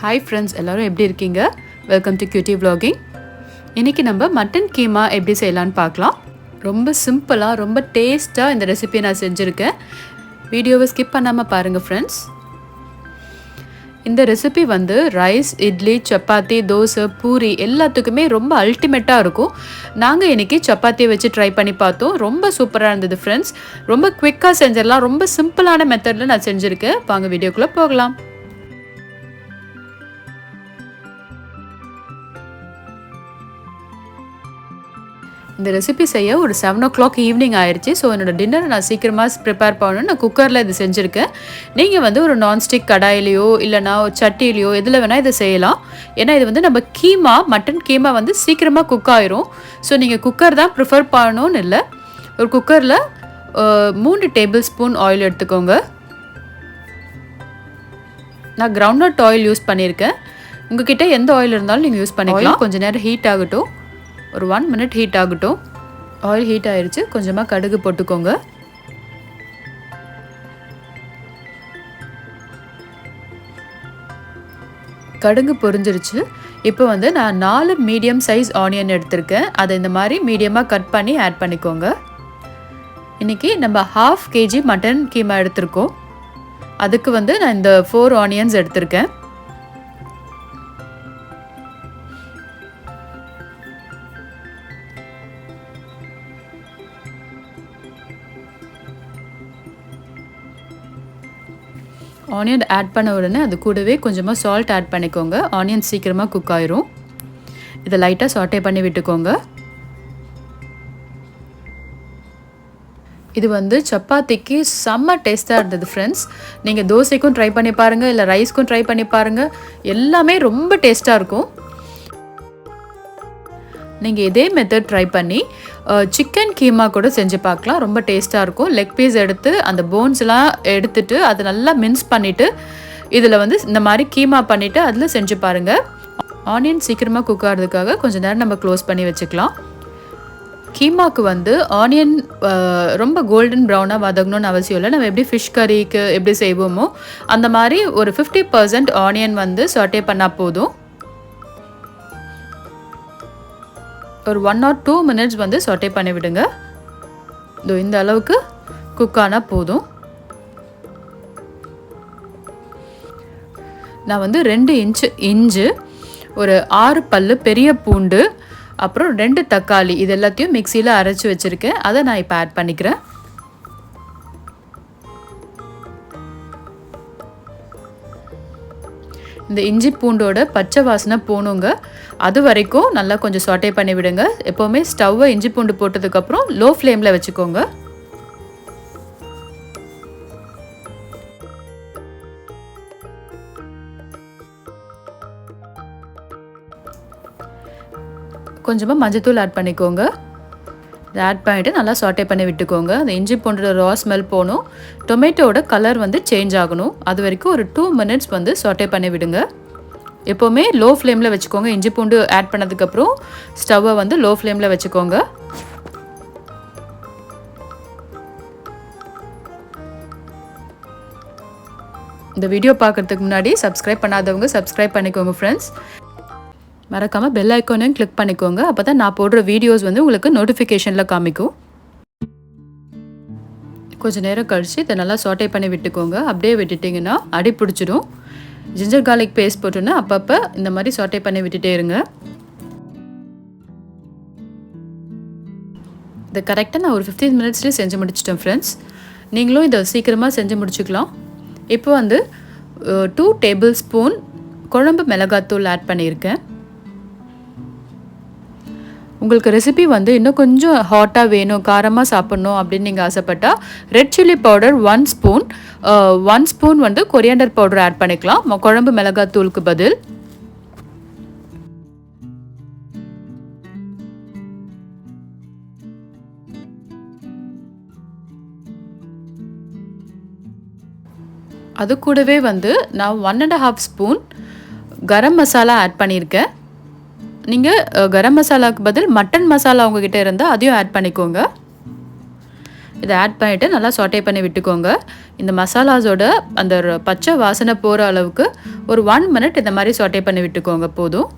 Hi friends எல்லோரும் எப்படி இருக்கீங்க? வெல்கம் டு கியூட்டி வ்ளாகிங் இன்றைக்கி நம்ம மட்டன் கீமா எப்படி செய்யலான்னு பார்க்கலாம். ரொம்ப சிம்பிளாக ரொம்ப டேஸ்ட்டாக இந்த ரெசிபியை நான் செஞ்சுருக்கேன். வீடியோவை ஸ்கிப் பண்ணாமல் பாருங்கள் ஃப்ரெண்ட்ஸ் இந்த ரெசிபி வந்து ரைஸ் இட்லி சப்பாத்தி தோசை பூரி எல்லாத்துக்குமே ரொம்ப அல்டிமேட்டாக இருக்கும். நாங்கள் இன்றைக்கி சப்பாத்தியை வச்சு ட்ரை பண்ணி பார்த்தோம். ரொம்ப சூப்பராக இருந்தது ஃப்ரெண்ட்ஸ் ரொம்ப குவிக்காக செஞ்சிடலாம். ரொம்ப சிம்பிளான மெத்தடில் நான் செஞ்சுருக்கேன். வாங்க வீடியோக்குள்ளே போகலாம். இந்த ரெசிபி செய்ய ஒரு செவன் ஓ கிளாக் ஈவினிங் ஆயிடுச்சு ஸோ என்னோட டின்னர் நான் சீக்கிரமாக ப்ரிப்பேர் பண்ணணும் நான் குக்கரில் இது செஞ்சுருக்கேன். நீங்கள் வந்து ஒரு நான்ஸ்டிக் கடாயிலையோ இல்லைனா ஒரு சட்டிலையோ எதில் வேணால் இதை செய்யலாம். ஏன்னா இது வந்து நம்ம கீமா மட்டன் கீமா வந்து சீக்கிரமாக குக் ஆயிரும். ஸோ நீங்கள் குக்கர் தான் ப்ரிஃபர் பண்ணணும்னு இல்லை. ஒரு குக்கரில் மூணு டேபிள் ஸ்பூன் ஆயில் எடுத்துக்கோங்க. நான் கிரவுண்ட் நட் ஆயில் யூஸ் பண்ணியிருக்கேன். உங்ககிட்ட எந்த ஆயில் இருந்தாலும் நீங்கள் யூஸ் பண்ணிக்கலாம். கொஞ்சம் நேரம் ஹீட் ஆகட்டும். ஒரு ஒன் மினிட் ஹீட் ஆகட்டும். ஆயில் ஹீட் ஆயிடுச்சு கொஞ்சமாக கடுகு போட்டுக்கோங்க. கடுகு பொரிஞ்சிருச்சு. இப்போ வந்து நான் நாலு மீடியம் சைஸ் ஆனியன் எடுத்திருக்கேன். அதை இந்த மாதிரி மீடியமாக கட் பண்ணி ஆட் பண்ணிக்கோங்க. இன்றைக்கி நம்ம ஹாஃப் கேஜி மட்டன் கீமா எடுத்திருக்கோம். அதுக்கு வந்து நான் இந்த ஃபோர் ஆனியன்ஸ் எடுத்திருக்கேன். ஆனியன் ஆட் பண்ண உடனே அது கூடவே கொஞ்சமாக சால்ட் ஆட் பண்ணிக்கோங்க. ஆனியன் சீக்கிரமாக குக் ஆயிரும். இதை லைட்டாக சாட்டே பண்ணி விட்டுக்கோங்க. இது வந்து சப்பாத்திக்கு செம்ம டேஸ்ட்டாக இருந்தது ஃப்ரெண்ட்ஸ் நீங்கள் தோசைக்கும் ட்ரை பண்ணி பாருங்கள் இல்லை ரைஸ்க்கும் ட்ரை பண்ணி பாருங்கள் எல்லாமே ரொம்ப டேஸ்ட்டாக இருக்கும். நீங்கள் இதே மெத்தட் ட்ரை பண்ணி சிக்கன் கீமா கூட செஞ்சு பார்க்கலாம். ரொம்ப டேஸ்ட்டாக இருக்கும். லெக் பீஸ் எடுத்து அந்த போன்ஸ்லாம் எடுத்துட்டு அதை நல்லா மின்ஸ் பண்ணிவிட்டு இதில் வந்து இந்த மாதிரி கீமா பண்ணிவிட்டு அதில் செஞ்சு பாருங்கள் ஆனியன் சீக்கிரமாக குக் ஆகிறதுக்காக கொஞ்சம் நேரம் நம்ம க்ளோஸ் பண்ணி வச்சுக்கலாம். கீமாக்கு வந்து ஆனியன் ரொம்ப கோல்டன் ப்ரௌனாக வதங்கணும்னு அவசியம் இல்லை. நம்ம எப்படி ஃபிஷ் கறிக்கு எப்படி செய்வோமோ அந்த மாதிரி ஒரு ஃபிஃப்டி பர்சன்ட் ஆனியன் வந்து சாட்டே பண்ணால் போதும். ஒரு ஒன் ஆர் டூ மினிட்ஸ் வந்து சொட்டை பண்ணி விடுங்க. இதோ இந்த அளவுக்கு குக் ஆனால் போதும். நான் வந்து ரெண்டு இன்ச்சு இஞ்சு ஒரு ஆறு பல் பெரிய பூண்டு அப்புறம் ரெண்டு தக்காளி இது எல்லாத்தையும் மிக்சியில் அரைச்சி வச்சுருக்கேன். அதை நான் இப்போ ஆட் பண்ணிக்கிறேன். இந்த இஞ்சி பூண்டோட பச்சை வாசனை போகணுங்க அது வரைக்கும் நல்லா கொஞ்சம் சொட்டை பண்ணி விடுங்க. எப்போவுமே ஸ்டவ்வை இஞ்சி பூண்டு போட்டதுக்கப்புறம் லோ ஃப்ளேமில் வச்சுக்கோங்க. கொஞ்சமாக மஞ்சத்தூள் ஆட் பண்ணிக்கோங்க. ஆட் பண்ணிவிட்டு நல்லா சாட்டே பண்ணி விட்டுக்கோங்க. அந்த இஞ்சி பூண்டோட ரா ஸ்மெல் போகணும். டொமேட்டோட கலர் வந்து சேஞ்ச் ஆகணும். அது வரைக்கும் ஒரு டூ மினிட்ஸ் வந்து சாட்டே பண்ணி விடுங்க. எப்போவுமே லோ ஃப்ளேமில் வச்சுக்கோங்க. இஞ்சி பூண்டு ஆட் பண்ணதுக்கப்புறம் ஸ்டவ்வை வந்து லோ ஃப்ளேமில் வச்சுக்கோங்க. இந்த வீடியோ பார்க்குறதுக்கு முன்னாடி சப்ஸ்கிரைப் பண்ணாதவங்க சப்ஸ்கிரைப் பண்ணிக்கோங்க ஃப்ரெண்ட்ஸ் மறக்காமல் பெல் ஐக்கானையும் கிளிக் பண்ணிக்கோங்க. அப்போ தான் நான் போடுற வீடியோஸ் வந்து உங்களுக்கு நோட்டிஃபிகேஷனில் காமிக்கும். கொஞ்சம் நேரம் கழித்து இதை நல்லா சோட்டை பண்ணி விட்டுக்கோங்க. அப்படியே விட்டுட்டிங்கன்னா அடி பிடிச்சிடும். ஜிஞ்சர் கார்லிக் பேஸ்ட் போட்டோன்னா அப்பப்போ இந்த மாதிரி சாட்டை பண்ணி விட்டுட்டே இருங்க. இதை கரெக்டாக நான் ஒரு ஃபிஃப்டீன் மினிட்ஸ்லேயே செஞ்சு முடிச்சிட்டேன் ஃப்ரெண்ட்ஸ் நீங்களும் இதை சீக்கிரமாக செஞ்சு முடிச்சுக்கலாம். இப்போ வந்து டூ டேபிள் ஸ்பூன் குழம்பு மிளகாத்தூள் ஆட் பண்ணியிருக்கேன். உங்களுக்கு ரெசிபி வந்து இன்னும் கொஞ்சம் ஹாட்டாக வேணும் காரமாக சாப்பிட்ணும் அப்படின்னு நீங்கள் ஆசைப்பட்டால் red chilli powder one spoon one spoon வந்து கொரியாண்டர் பவுடர் ஆட் பண்ணிக்கலாம். குழம்பு மிளகாத்தூளுக்கு பதில். அது கூடவே வந்து நான் one and half spoon garam masala add பண்ணியிருக்கேன். நீங்கள் கரம் மசாலாவுக்கு பதில் மட்டன் மசாலா உங்ககிட்ட இருந்தால் அதையும் ஆட் பண்ணிக்கோங்க. இதை ஆட் பண்ணிவிட்டு நல்லா சாட்டே பண்ணி விட்டுக்கோங்க. இந்த மசாலாஸோட அந்த பச்சை வாசனை போகிற அளவுக்கு ஒரு ஒன் மினிட் இந்த மாதிரி சாட்டே பண்ணி விட்டுக்கோங்க போதும்.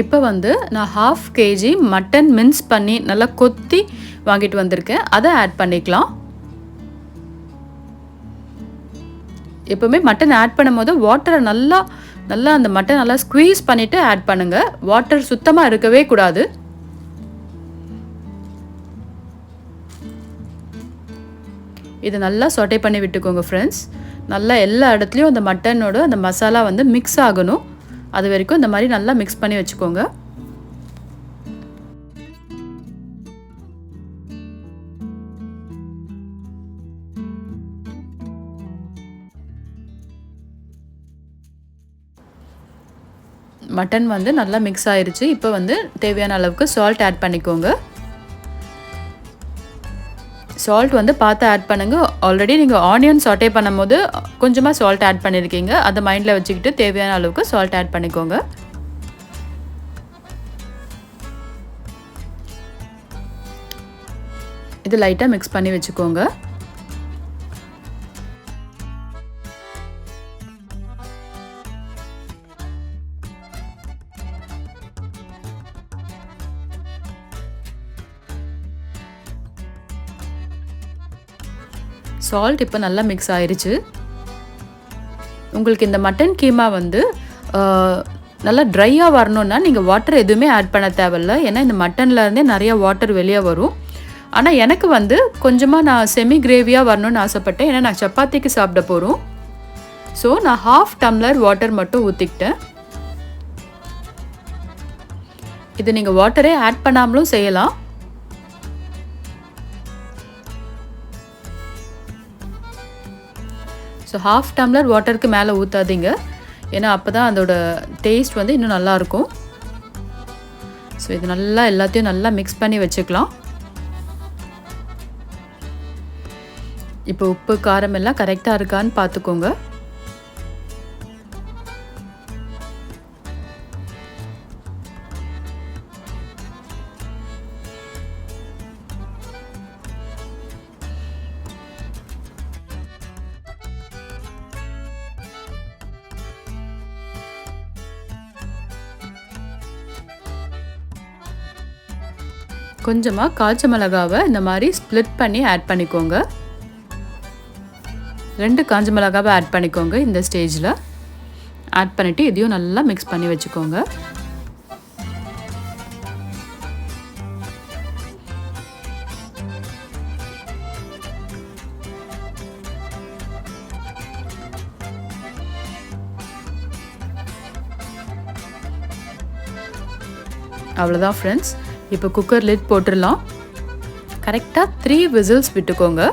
இப்போ வந்து நான் ஹாஃப் கேஜி மட்டன் மின்ஸ் பண்ணி நல்லா கொத்தி வாங்கிட்டு வந்திருக்கேன். அதை ஆட் பண்ணிக்கலாம். எப்போவுமே மட்டன் ஆட் பண்ணும்போது வாட்டரை நல்லா நல்லா அந்த மட்டன் நல்லா ஸ்குவீஸ் பண்ணிவிட்டு ஆட் பண்ணுங்கள் வாட்டர் சுத்தமாக இருக்கவே கூடாது. இது நல்லா சொட்டை பண்ணி விட்டுக்கோங்க ஃப்ரெண்ட்ஸ் நல்லா எல்லா இடத்துலையும் அந்த மட்டனோட அந்த மசாலா வந்து மிக்ஸ் ஆகணும். அது வரைக்கும் இந்த மாதிரி நல்லா மிக்ஸ் பண்ணி வச்சுக்கோங்க. மட்டன் வந்து நல்லா மிக்ஸ் ஆயிருச்சு. இப்போ வந்து தேவையான அளவுக்கு சால்ட் ஆட் பண்ணிக்கோங்க. சால்ட் வந்து பார்த்து ஆட் பண்ணுங்கள் ஆல்ரெடி நீங்கள் ஆனியன் சாட்டே பண்ணும்போது கொஞ்சமாக சால்ட் ஆட் பண்ணியிருக்கீங்க அதை மைண்டில் வச்சுக்கிட்டு தேவையான அளவுக்கு சால்ட் ஆட் பண்ணிக்கோங்க. இது லைட்டாக மிக்ஸ் பண்ணி வச்சுக்கோங்க. சால்ட் இப்போ நல்லா மிக்ஸ் ஆயிடுச்சு உங்களுக்கு இந்த மட்டன் கீமா வந்து நல்லா ட்ரையாக வரணுன்னா நீங்கள் வாட்டர் எதுவுமே ஆட் பண்ண தேவையில்ல. ஏன்னா இந்த மட்டன்லேருந்தே நிறையா நிறைய வாட்டர் வெளியே வரும். ஆனால் எனக்கு வந்து கொஞ்சமாக நான் செமி கிரேவியாக வரணும்னு ஆசைப்பட்டேன். ஏன்னா நான் சப்பாத்திக்கு சாப்பிட போகிறோம் ஸோ நான் ஹாஃப் டம்ளர் வாட்டர் மட்டும் ஊற்றிக்கிட்டேன் இது நீங்கள் வாட்டரே ஆட் பண்ணாமலும் செய்யலாம். ஸோ ஹாஃப் டம்ளர் வாட்டருக்கு மேலே ஊற்றாதீங்க ஏன்னா அப்போ தான் அதோட டேஸ்ட் வந்து இன்னும் நல்லாயிருக்கும். ஸோ இது நல்லா எல்லாத்தையும் நல்லா மிக்ஸ் பண்ணி வச்சுக்கலாம். இப்போ உப்பு காரம் எல்லாம் கரெக்டாக இருக்கான்னு பார்த்துக்கோங்க. கொஞ்சமாக காய்ச்ச மிளகாவை இந்த மாதிரி ஸ்ப்ளிட் பண்ணி ஆட் பண்ணிக்கோங்க. ரெண்டு காஞ்ச மிளகாவை ஆட் பண்ணிக்கோங்க இந்த ஸ்டேஜில் ஆட் பண்ணிவிட்டு இதையும் நல்லா மிக்ஸ் பண்ணி வச்சுக்கோங்க. அவ்வளோதான் ஃப்ரெண்ட்ஸ் இப்போ குக்கர் லிட் போட்டுடலாம். கரெக்டாக த்ரீ விசில்ஸ் விட்டுக்கோங்க.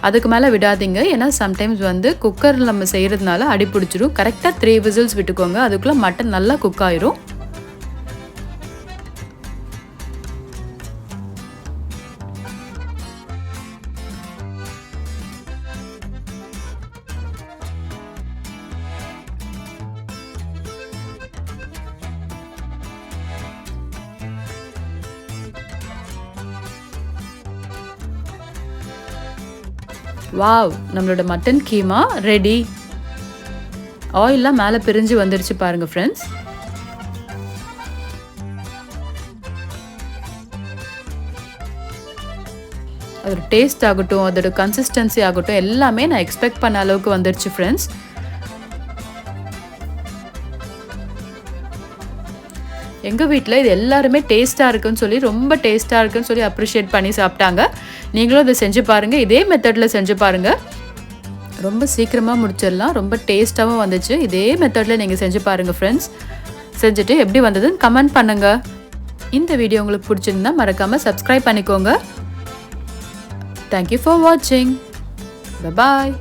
அதுக்கு மேலே விடாதீங்க. ஏன்னா சம்டைம்ஸ் வந்து குக்கரில் நம்ம செய்கிறதுனால அடி பிடிச்சிரும். கரெக்டாக த்ரீ விசில்ஸ் விட்டுக்கோங்க. அதுக்குள்ளே மட்டன் நல்லா குக் ஆயிரும். வாவ் நம்மளோட மட்டன் கீமா ரெடி ஆயிலெலாம் மேலே பிரிஞ்சு வந்துருச்சு பாருங்கள் ஃப்ரெண்ட்ஸ் அதோட டேஸ்ட் ஆகட்டும் அதோட கன்சிஸ்டன்சி ஆகட்டும் எல்லாமே நான் எக்ஸ்பெக்ட் பண்ண அளவுக்கு வந்துருச்சு ஃப்ரெண்ட்ஸ் எங்கள் வீட்டில் இது எல்லாருமே டேஸ்ட்டாக இருக்குன்னு சொல்லி ரொம்ப டேஸ்ட்டாக இருக்குன்னு சொல்லி அப்ரிஷியேட் பண்ணி சாப்பிட்டாங்க. நீங்களும் இதை செஞ்சு பாருங்கள் இதே மெத்தடில் செஞ்சு பாருங்கள் ரொம்ப சீக்கிரமாக முடிச்சிடலாம். ரொம்ப டேஸ்ட்டாகவும் வந்துச்சு. இதே மெத்தடில் நீங்கள் செஞ்சு பாருங்கள் ஃப்ரெண்ட்ஸ் செஞ்சுட்டு எப்படி வந்ததுன்னு கமெண்ட் பண்ணுங்கள் இந்த வீடியோ உங்களுக்கு பிடிச்சிருந்தா மறக்காமல் சப்ஸ்கிரைப் பண்ணிக்கோங்க. தேங்க்யூ ஃபார் வாட்சிங் பாய்